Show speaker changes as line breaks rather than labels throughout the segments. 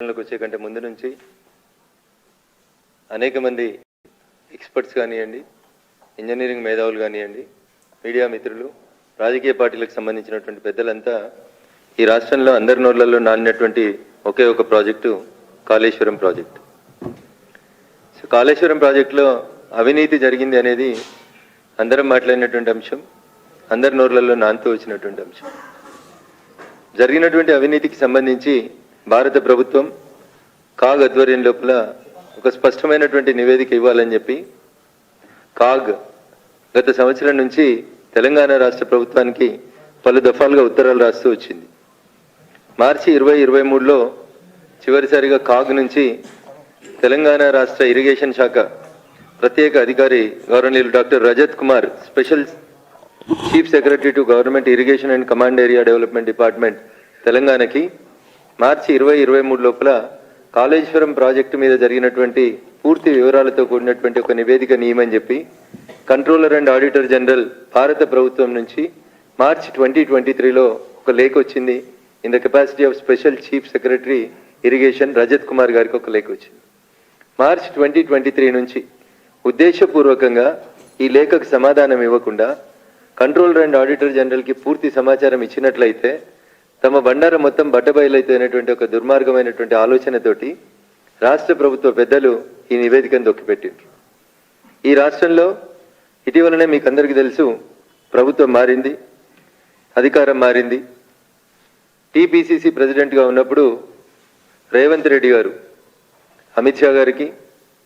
వచ్చే కంటే ముందు నుంచి అనేక మంది ఎక్స్పర్ట్స్ కానివ్వండి ఇంజనీరింగ్ మేధావులు కానివ్వండి మీడియా మిత్రులు రాజకీయ పార్టీలకు సంబంధించినటువంటి పెద్దలంతా ఈ రాష్ట్రంలో అందరి నోర్లలో నానినటువంటి ఒకే ఒక project Kaleshwaram project. So Kaleshwaram ప్రాజెక్టులో అవినీతి జరిగింది అనేది అందరం మాట్లాడినటువంటి అంశం అందరి నోర్లలో నానుతూ వచ్చినటువంటి అంశం. జరిగినటువంటి అవినీతికి సంబంధించి భారత ప్రభుత్వం కాగ్ ఆధ్వర్యం లోపల ఒక స్పష్టమైనటువంటి నివేదిక ఇవ్వాలని చెప్పి కాగ్ గత సంవత్సరం నుంచి తెలంగాణ రాష్ట్ర ప్రభుత్వానికి పలు దఫాలుగా ఉత్తరాలు రాస్తూ వచ్చింది. మార్చి ఇరవై ఇరవై మూడులో చివరిసారిగా కాగ్ నుంచి తెలంగాణ రాష్ట్ర ఇరిగేషన్ శాఖ ప్రత్యేక అధికారి గవర్నీయులు doctor Rajat Kumar special chief secretary to government irrigation and command area development department తెలంగాణకి మార్చి ఇరవై ఇరవై మూడు లోపల కాళేశ్వరం ప్రాజెక్టు మీద జరిగినటువంటి పూర్తి వివరాలతో కూడినటువంటి ఒక నివేదిక నియమని చెప్పి కంట్రోలర్ అండ్ ఆడిటర్ జనరల్ భారత ప్రభుత్వం నుంచి మార్చి ట్వంటీ ట్వంటీ త్రీలో ఒక లేఖ వచ్చింది. In the capacity of special chief secretary irrigation Rajat Kumar గారికి ఒక లేఖ వచ్చింది. మార్చ్ ట్వంటీ ట్వంటీ త్రీ నుంచి ఉద్దేశపూర్వకంగా ఈ లేఖకు సమాధానం ఇవ్వకుండా కంట్రోలర్ అండ్ ఆడిటర్ జనరల్కి పూర్తి సమాచారం ఇచ్చినట్లయితే తమ బండారం మొత్తం బట్టబయలైతేనటువంటి ఒక దుర్మార్గమైనటువంటి ఆలోచనతోటి రాష్ట్ర ప్రభుత్వ పెద్దలు ఈ నివేదికను దొక్కిపెట్టిండ్రు. ఈ రాష్ట్రంలో ఇటీవలనే మీకు అందరికీ తెలుసు ప్రభుత్వం మారింది అధికారం మారింది. టీపీసీసీ ప్రెసిడెంట్గా ఉన్నప్పుడు రేవంత్ రెడ్డి గారు అమిత్ షా గారికి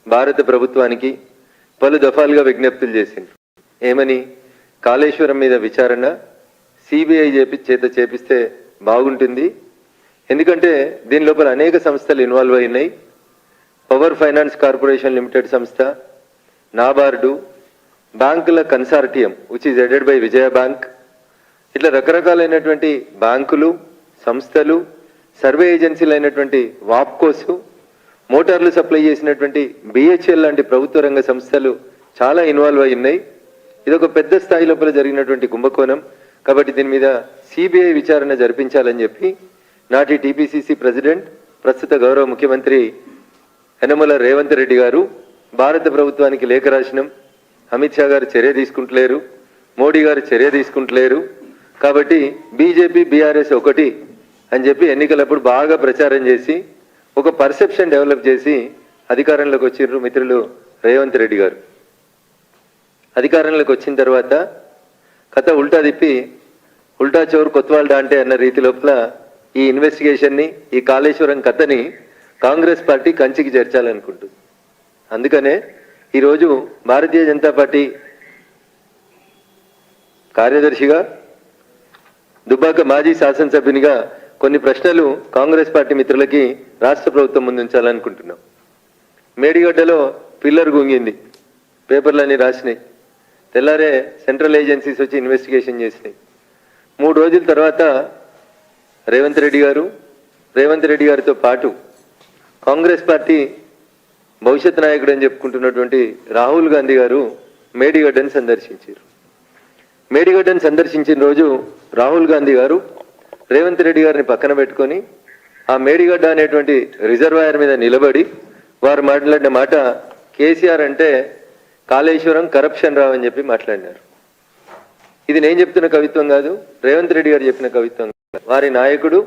భారత ప్రభుత్వానికి పలు దఫాలుగా విజ్ఞప్తులు చేసిండ్రు. ఏమని? కాళేశ్వరం మీద విచారణ సిబిఐ చేపి చేత చేపిస్తే బాగుంటుంది. ఎందుకంటే దీని లోపల అనేక సంస్థలు ఇన్వాల్వ్ అయినాయి. పవర్ ఫైనాన్స్ కార్పొరేషన్ లిమిటెడ్ సంస్థ నాబార్డు బ్యాంకుల consortium which is aided by Vijaya bank. ఇట్లా రకరకాలైనటువంటి బ్యాంకులు సంస్థలు సర్వే ఏజెన్సీలు అయినటువంటి వాప్కోసు మోటార్లు సప్లై చేసినటువంటి బిహెచ్ఎల్ లాంటి ప్రభుత్వ రంగ సంస్థలు చాలా ఇన్వాల్వ్ అయి ఉన్నాయి ఇది ఒక పెద్ద స్థాయి లోపల జరిగినటువంటి కుంభకోణం. కాబట్టి దీని మీద సిబిఐ విచారణ జరిపించాలని చెప్పి నాటి టీపీసీసీ ప్రెసిడెంట్ ప్రస్తుత గౌరవ ముఖ్యమంత్రి యనమల రేవంత్ రెడ్డి గారు భారత ప్రభుత్వానికి లేఖ రాసినాం. అమిత్ షా గారు చర్య తీసుకుంటలేరు. మోడీ గారు చర్య తీసుకుంటలేరు. కాబట్టి బీజేపీ బీఆర్ఎస్ ఒకటి అని చెప్పి ఎన్నికలప్పుడు బాగా ప్రచారం చేసి ఒక పర్సెప్షన్ డెవలప్ చేసి అధికారంలోకి వచ్చిండ్రు మిత్రులు రేవంత్ రెడ్డి గారు. అధికారంలోకి వచ్చిన తర్వాత కథ ఉల్టా తిప్పి ఉల్టా చోరు కొత్వాల్డా అంటే అన్న రీతి లోపల ఈ ఇన్వెస్టిగేషన్ని ఈ కాళేశ్వరం కథని కాంగ్రెస్ పార్టీ కంచికి చేర్చాలనుకుంటుంది. అందుకనే ఈరోజు భారతీయ జనతా పార్టీ కార్యదర్శిగా దుబ్బాక మాజీ శాసనసభ్యునిగా కొన్ని ప్రశ్నలు కాంగ్రెస్ పార్టీ మిత్రులకి రాష్ట్ర ప్రభుత్వం ముందుంచాలనుకుంటున్నాం. మేడిగడ్డలో పిల్లర్ గుంగింది. పేపర్లన్నీ రాసినాయి. తెల్లారే సెంట్రల్ ఏజెన్సీస్ వచ్చి ఇన్వెస్టిగేషన్ చేసినాయి. మూడు రోజుల తర్వాత రేవంత్ రెడ్డి గారు రేవంత్ రెడ్డి గారితో పాటు కాంగ్రెస్ పార్టీ భవిష్యత్ నాయకుడు అని చెప్పుకుంటున్నటువంటి రాహుల్ గాంధీ గారు మేడిగడ్డని సందర్శించారు. మేడిగడ్డని సందర్శించిన రోజు రాహుల్ గాంధీ గారు రేవంత్ రెడ్డి గారిని పక్కన పెట్టుకొని ఆ మేడిగడ్డ అనేటువంటి రిజర్వాయర్ మీద నిలబడి వారు మాట్లాడిన మాట కేసీఆర్ అంటే కాళేశ్వరం కరప్షన్ రావు అని చెప్పి మాట్లాడినారు. ఇది నేను చెప్తున్న కవిత్వం కాదు రేవంత్ రెడ్డి గారు చెప్పిన కవిత్వం వారి నాయకుడు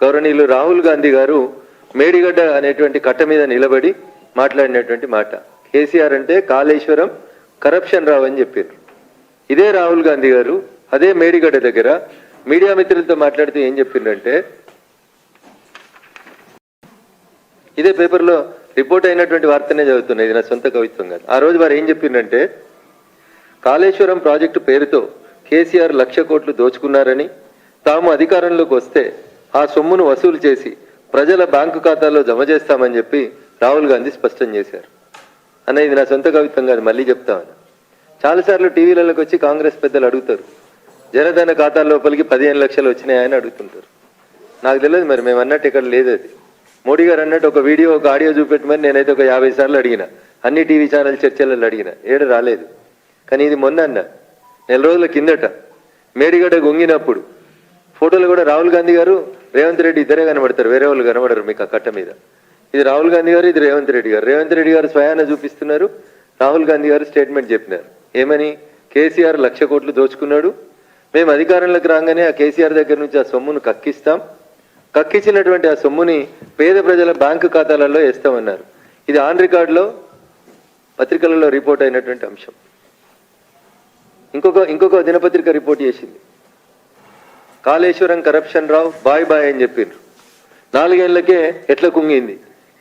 గౌరవనీయులు రాహుల్ గాంధీ గారు మేడిగడ్డ అనేటువంటి కట్ట మీద నిలబడి మాట్లాడినటువంటి మాట. కేసీఆర్ అంటే కాళేశ్వరం కరప్షన్ రావు అని చెప్పారు. ఇదే రాహుల్ గాంధీ గారు అదే మేడిగడ్డ దగ్గర మీడియా మిత్రులతో మాట్లాడితే ఏం చెప్పిండ్రంటే ఇదే పేపర్లో రిపోర్ట్ అయినటువంటి వార్తనే చదువుతున్నాయి ఇది నా సొంత కవిత్వం కాదు. ఆ రోజు వారు ఏం చెప్పిండ్రంటే కాళేశ్వరం ప్రాజెక్టు పేరుతో కేసీఆర్ లక్ష కోట్లు దోచుకున్నారని తాము అధికారంలోకి వస్తే ఆ సొమ్మును వసూలు చేసి ప్రజల బ్యాంకు ఖాతాల్లో జమ చేస్తామని చెప్పి రాహుల్ గాంధీ స్పష్టం చేశారు. అన్న ఇది నా సొంత కవిత్వం కాదు మళ్ళీ చెప్తామని చాలాసార్లు టీవీలలోకి వచ్చి కాంగ్రెస్ పెద్దలు అడుగుతారు జనధన ఖాతాల లోపలికి పదిహేను లక్షలు వచ్చినాయని అడుగుతుంటారు. నాకు తెలియదు మరి మేము అన్నట్టు ఇక్కడ లేదు అది. మోడీ గారు అన్నట్టు ఒక వీడియో ఒక ఆడియో చూపెట్టమని నేనైతే ఒక యాభై సార్లు అడిగిన. అన్ని టీవీ ఛానల్ చర్చలలో అడిగిన. ఏడు రాలేదు. కానీ ఇది మొన్న అన్న నెల రోజుల కిందట మేడిగడ్డ గొంగినప్పుడు. ఫోటోలు కూడా రాహుల్ గాంధీ గారు రేవంత్ రెడ్డి ఇద్దరే కనబడతారు వేరే వాళ్ళు కనబడరు మీకు ఆ కట్ట మీద. ఇది రాహుల్ గాంధీ గారు ఇది రేవంత్ రెడ్డి గారు. రేవంత్ రెడ్డి గారు స్వయాన చూపిస్తున్నారు రాహుల్ గాంధీ గారు స్టేట్మెంట్ చెప్పినారు. ఏమని? కేసీఆర్ లక్ష కోట్లు దోచుకున్నాడు. మేము అధికారంలోకి రాగానే ఆ కేసీఆర్ దగ్గర నుంచి ఆ సొమ్మును కక్కిస్తాం. కక్కించినటువంటి ఆ సొమ్ముని పేద ప్రజల బ్యాంకు ఖాతాలలో వేస్తామన్నారు. ఇది ఆన్ రికార్డులో పత్రికలలో రిపోర్ట్ అయినటువంటి అంశం. ఇంకొక ఇంకొక దినపత్రిక రిపోర్ట్ చేసింది. Kaleshwaram corruption Rao bye bye అని చెప్పిండ్రు. నాలుగేళ్ళకే ఎట్ల కుంగింది?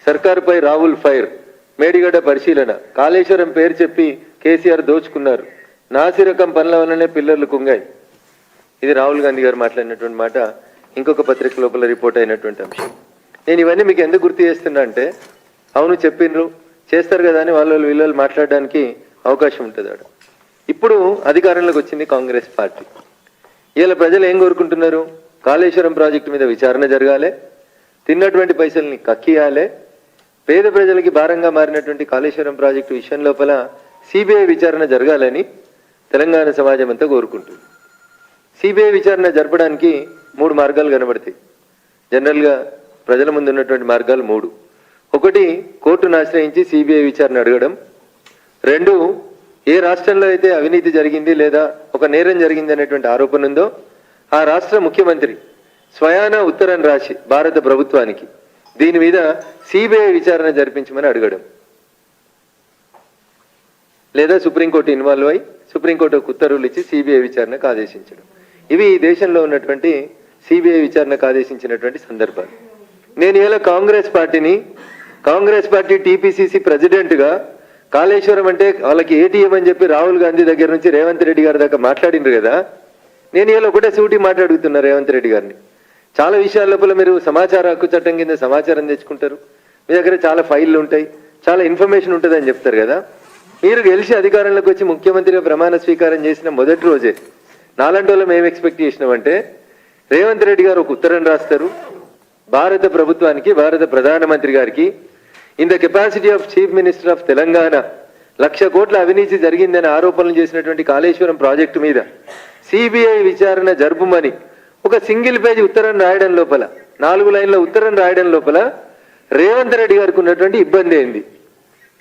సర్కారుపై రాహుల్ ఫైర్ మేడిగడ్డ పరిశీలన. కాళేశ్వరం పేరు చెప్పి కేసీఆర్ దోచుకున్నారు. నాసిరకం పనుల వల్లనే పిల్లలు కుంగాయి. ఇది రాహుల్ గాంధీ గారు మాట్లాడినటువంటి మాట ఇంకొక పత్రిక లోపల రిపోర్ట్ అయినటువంటి అంశం. నేను ఇవన్నీ మీకు ఎందుకు గుర్తు చేస్తున్నా అంటే అవును చెప్పిండ్రు చేస్తారు కదా అని వాళ్ళు వీళ్ళు మాట్లాడడానికి అవకాశం ఉంటుంది ఆడ. ఇప్పుడు అధికారంలోకి వచ్చింది కాంగ్రెస్ పార్టీ. ఇలా ప్రజలు ఏం కోరుకుంటున్నారు? కాళేశ్వరం ప్రాజెక్టు మీద విచారణ జరగాలి తిన్నటువంటి పైసల్ని కక్కియాలి. పేద ప్రజలకి భారంగా మారినటువంటి కాళేశ్వరం ప్రాజెక్టు విషయం లోపల సిబిఐ విచారణ జరగాలని తెలంగాణ సమాజం అంతా కోరుకుంటుంది. సిబిఐ విచారణ జరపడానికి మూడు మార్గాలు కనబడతాయి. జనరల్గా ప్రజల ముందు ఉన్నటువంటి మార్గాలు మూడు. ఒకటి కోర్టును ఆశ్రయించి సిబిఐ విచారణ అడగడం. రెండు ఏ రాష్ట్రంలో అయితే అవినీతి జరిగింది లేదా ఒక నేరం జరిగింది అనేటువంటి ఆరోపణ ఉందో ఆ రాష్ట్ర ముఖ్యమంత్రి స్వయాన ఉత్తరం రాసి భారత ప్రభుత్వానికి దీని మీద సిబిఐ విచారణ జరిపించమని అడగడం. లేదా సుప్రీంకోర్టు ఇన్వాల్వ్ అయి సుప్రీంకోర్టు ఉత్తర్వులు ఇచ్చి సిబిఐ విచారణకు ఆదేశించడం. ఇవి ఈ దేశంలో ఉన్నటువంటి సిబిఐ విచారణకు ఆదేశించినటువంటి సందర్భాలు. నేను ఇలా కాంగ్రెస్ పార్టీని కాంగ్రెస్ పార్టీ టీపీసీసీ ప్రెసిడెంట్గా కాళేశ్వరం అంటే వాళ్ళకి ఏటీఎం అని చెప్పి రాహుల్ గాంధీ దగ్గర నుంచి రేవంత్ రెడ్డి గారి దాకా మాట్లాడిండ్రు కదా? నేను ఇలా ఒకటే సూటి మాట్లాడుతున్నా రేవంత్ రెడ్డి గారిని. చాలా విషయాల లోపల మీరు సమాచార హక్కు చట్టం కింద సమాచారం తెచ్చుకుంటారు. మీ దగ్గర చాలా ఫైళ్ళు ఉంటాయి. చాలా ఇన్ఫర్మేషన్ ఉంటుంది అని చెప్తారు కదా? మీరు గెలిచి అధికారంలోకి వచ్చి ముఖ్యమంత్రిగా ప్రమాణ స్వీకారం చేసిన మొదటి రోజే నాలంటి వాళ్ళం మేము ఎక్స్పెక్ట్ చేసినామంటే రేవంత్ రెడ్డి గారు ఒక ఉత్తరం రాస్తారు. భారత ప్రభుత్వానికి భారత ప్రధానమంత్రి గారికి in the capacity of chief minister of Telangana lakh కోట్ల అవినీతి జరిగిందని ఆరోపణలు చేసినటువంటి కాళేశ్వరం ప్రాజెక్టు మీద సిబిఐ విచారణ జరుపుమని ఒక సింగిల్ పేజ్ ఉత్తరం రాయడం లోపల నాలుగు లైన్ల ఉత్తరం రాయడం లోపల రేవంత్ రెడ్డి గారికి ఉన్నటువంటి ఇబ్బంది ఏంది?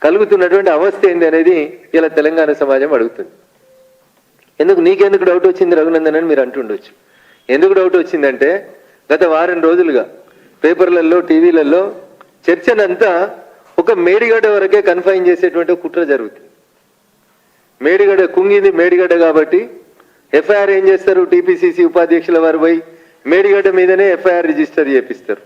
కలుగుతున్నటువంటి అవస్థ ఏంది అనేది ఇలా తెలంగాణ సమాజం అడుగుతుంది. ఎందుకు నీకెందుకు డౌట్ వచ్చింది రఘునందన్ అని మీరు అంటుండొచ్చు. ఎందుకు డౌట్ వచ్చిందంటే గత వారం రోజులుగా పేపర్లలో టీవీలలో చర్చనంతా ఒక మేడిగడ్డ వరకే కన్ఫైన్ చేసేటువంటి కుట్ర జరుగుతుంది. మేడిగడ్డ కుంగింది మేడిగడ్డ కాబట్టి ఎఫ్ఐఆర్ ఏం చేస్తారు? టీపీసీసీ ఉపాధ్యక్షుల వారు పోయి మేడిగడ్డ మీదనే ఎఫ్ఐఆర్ రిజిస్టర్ చేపిస్తారు.